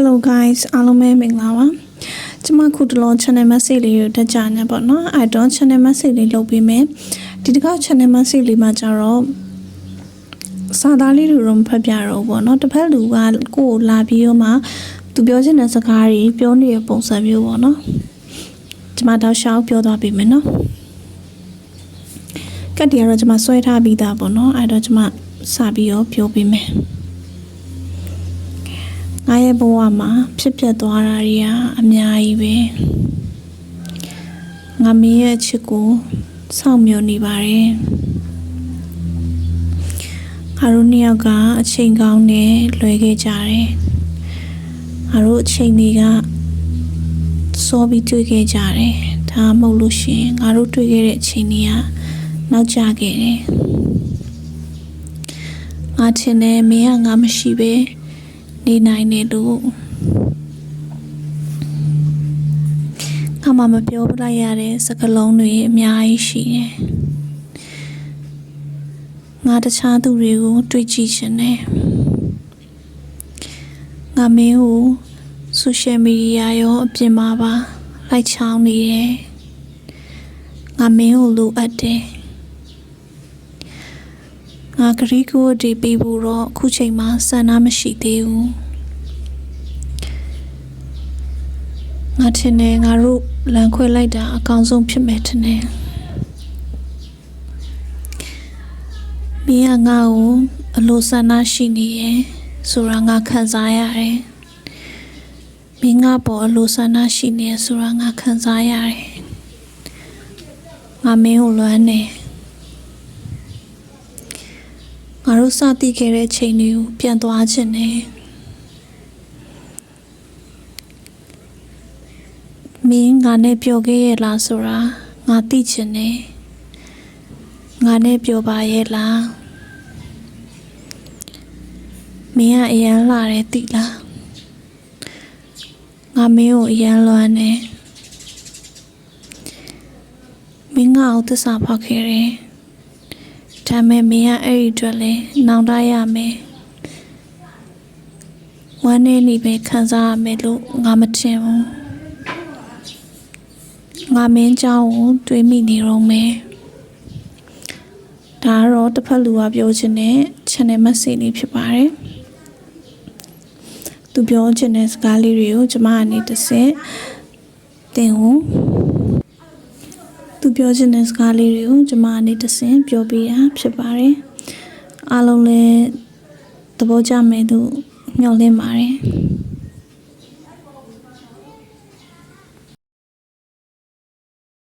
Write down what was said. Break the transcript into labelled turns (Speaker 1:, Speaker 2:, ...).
Speaker 1: Hello guys အားလုံးပဲမင်္ဂလာပါကျမခုတလော channel message လေးကိုတက်ကြနေပေါ့နော်အဲတော့ channel message လေးလုပ်ပေးမယ်ဒီတစ်ခါ channel message လေးမှာကျတော့စာသားလေးတွေတော့မဖတ်ပြတော့ဘူးပေါ့နော်တစ်ဖက်လူကကိုယ့်ကိုလာပြီးတော့မှသူပြောချင်တဲ့စကားတွေပြောနေတဲ့ပုံစံမျိုးပေါ့နော်ကျမတော့ရှောက်ပြောသွားပေးမယ်နော်ကတ်တီကတော့ကျမဆွဲထားပြီးသားပေါ့နော်အဲတော့ကျမစပြီးတော့ပြောပေးမယ် ငါရဲ့ဘဝမှာဖြစ်ပျက်သွားတာတွေကအများကြီးပဲငါမင်းရဲ့အချစ်ကိုစောင့်မျှော်နေပါတယ်ငါတို့နှစ်ယောက်ကအချိန်ကောင်းနဲ့လွယ်ခဲ့ကြတယ်ငါတို့အချိန်တွေကစောပြီးတွေ့ခဲ့ကြတယ်ဒါမှမဟုတ်လို့ရှရင်ငါတို့တွေ့ခဲ့တဲ့အချိန်တွေကနောက်ကျခဲ့တယ်ငါထင်တယ်မင်းကငါမရှိပဲ နေနိုင်တယ်လို့ငါမှမပြောပြလိုက်ရတဲ့စကားလုံးတွေအများကြီးရှိတယ်ငါတခြားသူတွေကိုတွေ့ကြည့်ချင်တယ်ငါမင်းကိုဆိုရှယ်မီဒီယာရောအပြင်မှာပါလိုက်ချောင်းနေတယ်ငါမင်းကိုလိုအပ်တယ် ငါဂရီကိုဒီပေးဖို့တော့အခုချိန်မှာစံနာမရှိသေးဘူးငါထင်တယ်ငါတို့လန်ခွဲလိုက်တာအကောင်းဆုံးဖြစ်မယ်ထင်တယ်မင်းကငါ့ကိုအလိုဆန္ဒရှိနေရဲ့ဆိုတာငါခံစားရတယ်မင်းငါပေါ်အလိုဆန္ဒရှိနေရဲ့ဆိုတာငါခံစားရတယ်ငါမင်းကိုလွမ်းနေ ငါတို့စတည်ခဲ့တဲ့ချိန်တွေကိုပြန်သွားခြင်းနဲ့မင်းငါနဲ့ပြောခဲ့ရဲ့လားဆိုတာငါသိချင်တယ်ငါနဲ့ပြောပါရဲ့လားမင်းကအရန်လာတယ်သိလားငါမင်းကိုအရန်လွမ်းတယ်မင်းငါ့ကိုသစ္စာဖောက်ခဲ့တယ် ဒါမဲ့မင်းကအဲ့ဒီအတွက်လဲနောင်တရမယ်ဝမ်းနေနေပဲခံစားရမယ်လို့ငါမထင်ဘူးငါမင်းเจ้าကိုတွေးမိနေတော့မယ်ဒါကတော့တစ်ဖက်လူကပြောချင်တဲ့ channel message လေးဖြစ်ပါတယ်သူပြောချင်တဲ့စကားလေးတွေကိုကျွန်မအနေနဲ့စင်တင်ကို သူပြောချင်တဲ့စကားလေးတွေကိုကျွန်မအနေနဲ့ဆင်ပြောပြတာဖြစ်ပါတယ်အားလုံးလည်းသဘောကျမယ်လို့မျှော်လင့်ပါတယ်